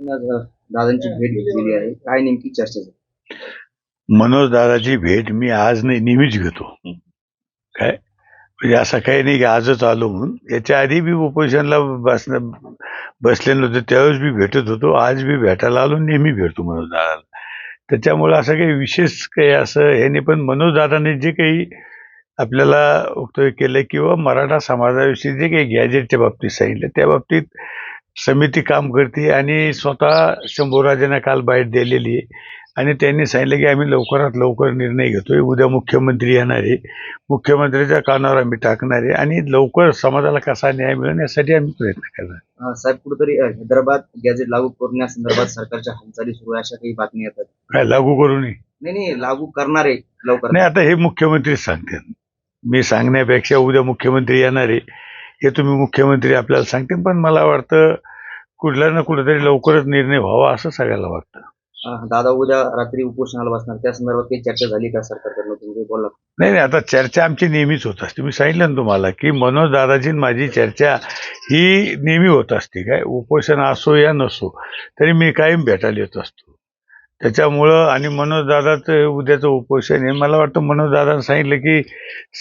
दादांची भेट घेतलेली आहे. काय नेमकी चर्चा झाली? मनोज दादाची भेट मी आज नाही नेहमीच घेतो. काय? म्हणजे असं काही नाही की आजच आलो म्हणून. याच्या आधी बी उपोषणला बस बसले नव्हते त्यावेळेस मी भेटत होतो. आज मी भेटायला आलो नेहमी भेटतो मनोज दादाला. त्याच्यामुळं असं काही विशेष काही असं ह्याने पण मनोज दादाने जे काही आपल्याला वक्तव्य केलं किंवा मराठा समाजाविषयी जे काही गॅजेटच्या बाबतीत सांगितलं त्या बाबतीत समिती काम करते आणि स्वतः शंभूराजांना काल बाईट दिलेली आहे. आणि त्यांनी सांगितलं की आम्ही लवकरात लवकर निर्णय घेतोय. उद्या मुख्यमंत्री येणार आहे. मुख्यमंत्र्याच्या कानावर आम्ही टाकणार आहे. आणि लवकर समाजाला कसा न्याय मिळेल यासाठी आम्ही प्रयत्न करणार. साहेब कुठेतरी हैदराबाद गॅजेट लागू करण्यासंदर्भात सरकारच्या हालचाली सुरू आहे अशा काही बातम्या येतात? काय लागू करू नये? नाही लागू करणार आहे लवकर. नाही आता हे मुख्यमंत्रीच सांगतील. मी सांगण्यापेक्षा उद्या मुख्यमंत्री येणार आहे. हे तुम्ही मुख्यमंत्री आपल्याला सांगतील पण मला वाटतं कुठल्या ना कुठेतरी लवकरच निर्णय व्हावा असं सगळ्याला वाटतं. दादा उद्या रात्री उपोषणाला बसणार त्या संदर्भात काही चर्चा झाली का सरकारकडनं? तुम्ही बोलला नाही नाही आता चर्चा आमची नेहमीच होत असते. मी सांगितलं ना तुम्हाला की मनोज आणि माझी चर्चा ही नेहमी होत असते. काय उपोषण असो या नसो तरी मी कायम भेटायला येत असतो. त्याच्यामुळं आणि मनोजदादाचं उद्याचं उपोषण हे मला वाटतं मनोजदादानं सांगितलं की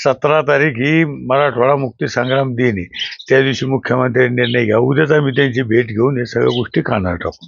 सतरा तारीख ही मराठवाडा मुक्ती संग्राम दिन आहे. त्या दिवशी मुख्यमंत्र्यांनी निर्णय घ्या उद्याच आम्ही त्यांची भेट घेऊन हे सगळ्या गोष्टी कानावर टाकू